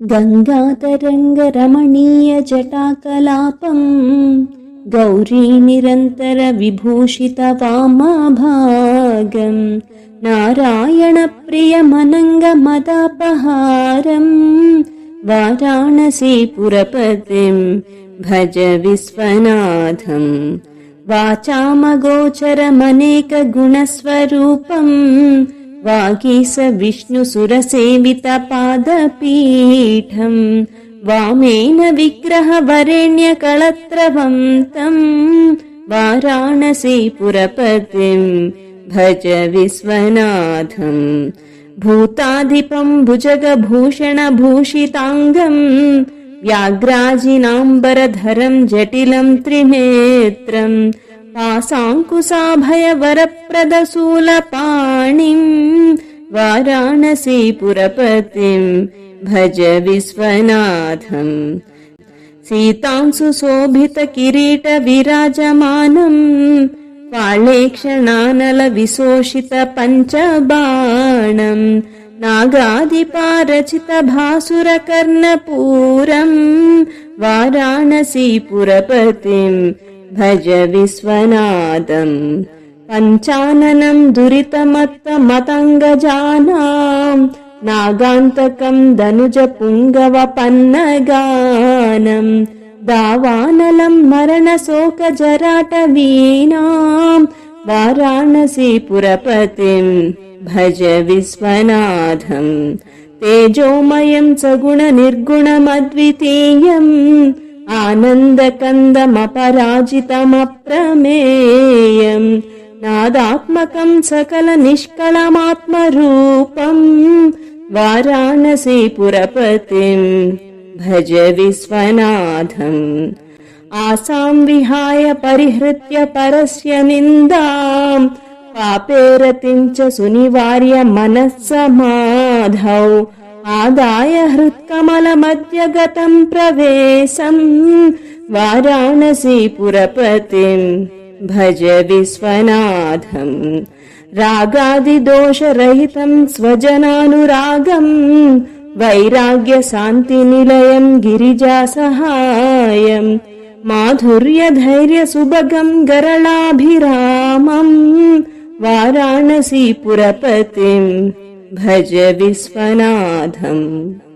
गङ्गातरङ्गरमणीयजटाकलापम् गौरीनिरन्तरविभूषितवामाभागम् नारायणप्रियमनङ्गमदापहारम् वाराणसीपुरपतिम् भज विश्वनाथम् वाचामगोचरमनेकगुणस्वरूपम् की स विष्णुसुरसेवितपादपीठम् वामेन विग्रह वरेण्य कलत्रवन्तराणसी भज विश्वनाथम्। भूताधिपम् भुजगभूषणभूषिताङ्गम् भूषण भूषिताङ्गम् व्याघ्राजिनाम्बरधरम् जटिलम् त्रिनेत्रम् पासाङ्कुशाभयवरप्रदशूलपाणिम् वाराणसीपुरपतिम् भज विश्वनाथम् सीतांसु शोभितकिरीटविराजमानम् पाळेक्षणानलविशोषितपञ्चबाणम् नागादिपारचितभासुरकर्णपूरम् वाराणसीपुरपतिम् भज विश्वनाथम् पञ्चाननम् दुरितमत्तमतङ्गजानाम् नागान्तकम् दनुजपुङ्गवपन्नगानम् दावानलम् मरणशोकजराटवीणाम् वाराणसीपुरपतिम् भज विश्वनाथम् तेजोमयम् सगुणनिर्गुणमद्वितीयम् ఆనందకందమపరాజితమప్రమేయం. నాదాత్మకం సకల నిష్కళమాత్మరూపం. వారాణసీపురపతిం భజ విశ్వనాథం. ఆసాం విహాయ పరిహృత్య పరస్య నిందాం. పాపేరతిం సునివార్య మనస్సమాధౌ ఆదాయ హృత్కమల మధ్య గతం ప్రవేశం వారాణసీపురపతిం భజ విశ్వనాథం. రాగాదిదోషరహితం స్వజనానురాగం వైరాగ్య శాంతి నిలయం గిరిజా సహాయం మాధుర్య ధైర్య సుభగం గరళాభిరామం వారాణసీపురపతిం भज विश्वनाथम्